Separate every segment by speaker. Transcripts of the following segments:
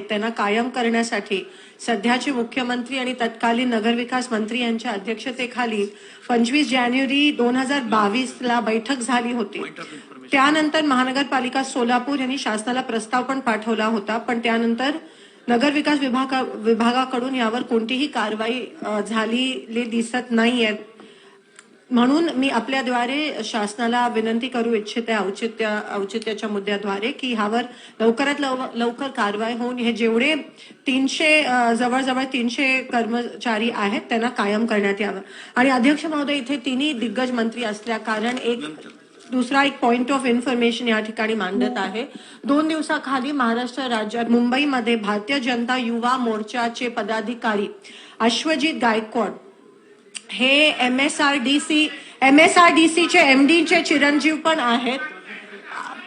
Speaker 1: त्यांना कायम करण्यासाठी सध्याचे मुख्यमंत्री आणि तत्कालीन नगरविकास मंत्री यांच्या अध्यक्षतेखाली पंचवीस जानेवारी दोन हजार बावीस ला बैठक झाली होती. त्यानंतर महानगरपालिका सोलापूर यांनी शासनाला प्रस्ताव पण पाठवला होता पण त्यानंतर नगरविकास विभागा विभागाकडून यावर कोणतीही कारवाई झालेली दिसत नाहीये. म्हणून मी आपल्याद्वारे शासनाला विनंती करू इच्छिते औचित्य औचित्याच्या मुद्द्याद्वारे की ह्यावर लवकरात लव- लवकर कारवाई होऊन हे जेवढे तीनशे जवळजवळ तीनशे कर्मचारी आहेत त्यांना कायम करण्यात यावं. आणि अध्यक्ष महोदय इथे तिन्ही दिग्गज मंत्री असल्या कारण एक दुसरा एक पॉइंट ऑफ इन्फॉर्मेशन या ठिकाणी मांडत आहे. दोन दिवसाखाली महाराष्ट्र राज्यात मुंबईमध्ये भारतीय जनता युवा मोर्चाचे पदाधिकारी अश्वजित गायकवाड हे M S R D C M S R D सीचे एम चे चिरंजीव पण आहेत.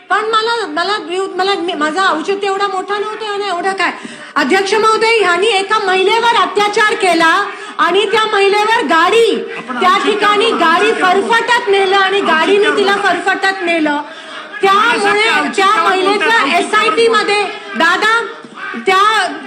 Speaker 1: पण मला मला मला माझा औचित्य एवढा मोठा नव्हता आणि एवढं काय? अध्यक्ष महोदय ह्यांनी एका महिलेवर अत्याचार केला आणि त्या महिलेवर गाडी त्या ठिकाणी गाडी फरफटत नेलं आणि गाडीने तिला फरफटत नेलं. त्यामुळे त्या महिलेचं एस आय टी मध्ये दादा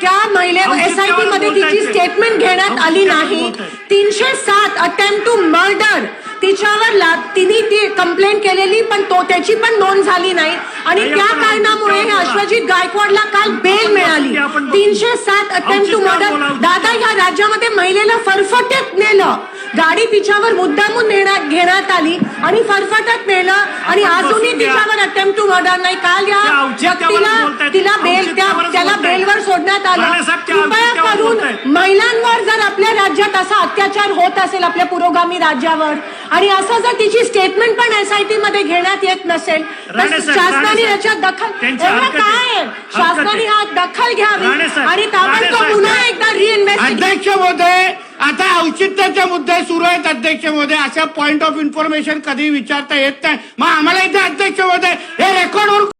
Speaker 1: त्या महिले एस आय टी मध्ये तिची स्टेटमेंट घेण्यात आली नाही. तीनशे सात अटेम्प्ट टू मर्डर तिच्यावर तिने ती कंप्लेंट केलेली पण तो त्याची पण नोंद झाली नाही. आणि त्या कारणामुळे हे अश्वजित गायकवाडला काल बेल मिळाली. तीनशे सात अटेम्प्ट टू मर्डर दादा या राज्यामध्ये महिलेला फरफटत नेलं. गाडी तिच्यावर मुद्दामून नेण्यात घेण्यात आली आणि फरफटत नेलं. आणि अजूनही तिच्यावर अटेम्प्ट टू मर्डर नाही. काल या व्यक्तीला. तिला बेल त्या बेलवर सोडण्यात आलं कृपया करून. महिलांवर जर आपल्या राज्यात असा अत्याचार होत असेल आपल्या पुरोगामी राज्यावर आणि असं जर तिची स्टेटमेंट पण एसआयटी मध्ये घेण्यात येत नसेल तर शासनाने याच्यात दखल. काय शासनाने. हा दखल घ्यावी आणि ताबडतोब पुन्हा एकदा रिइन्व्हेस्टिगेट
Speaker 2: अध्यक्ष महोदय आता औचित्याचे मुद्दे सुरू आहेत अध्यक्ष महोदय अशा पॉइंट ऑफ इन्फॉर्मेशन कधी विचारता येत नाही मग आम्हाला इथे अध्यक्ष महोदय हे रेकॉर्डवर